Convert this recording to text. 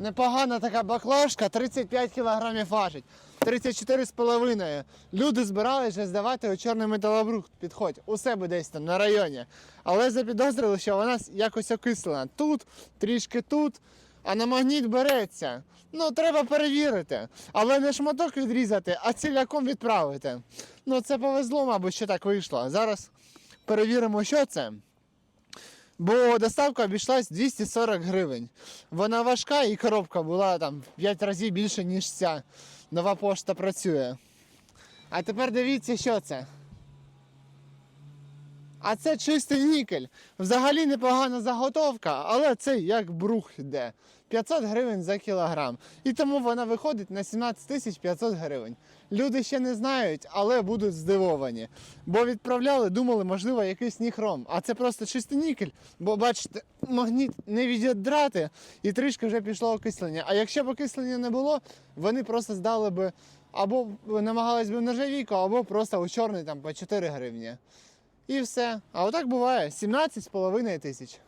Непогана така баклажка, 35 кілограмів важить. 34,5. Люди збиралися здавати у чорний металобрухт. Підходь, у себе десь там на районі. Але запідозрили, що вона якось окислена. Тут, трішки тут, а на магніт береться. Ну, треба перевірити. Але не шматок відрізати, а ціляком відправити. Ну, це повезло, мабуть, що так вийшло. Зараз перевіримо, що це. Бо доставка обійшлась 240 гривень. Вона важка і коробка була там в 5 разів більше, ніж ця. Нова пошта працює. А тепер дивіться, що це. А це чистий нікель. Взагалі непогана заготовка, але це як брух йде. 500 гривень за кілограм. І тому вона виходить на 17 тисяч 500 гривень. Люди ще не знають, але будуть здивовані. Бо відправляли, думали, можливо, якийсь ніхром. А це просто чистий нікель. Бо бачите, магніт не відідрати і трішки вже пішло окислення. А якщо б окислення не було, вони просто здали би або намагались би в нержавійку, або просто у чорний там по 4 гривні. І все. А отак буває 17,5 тисяч.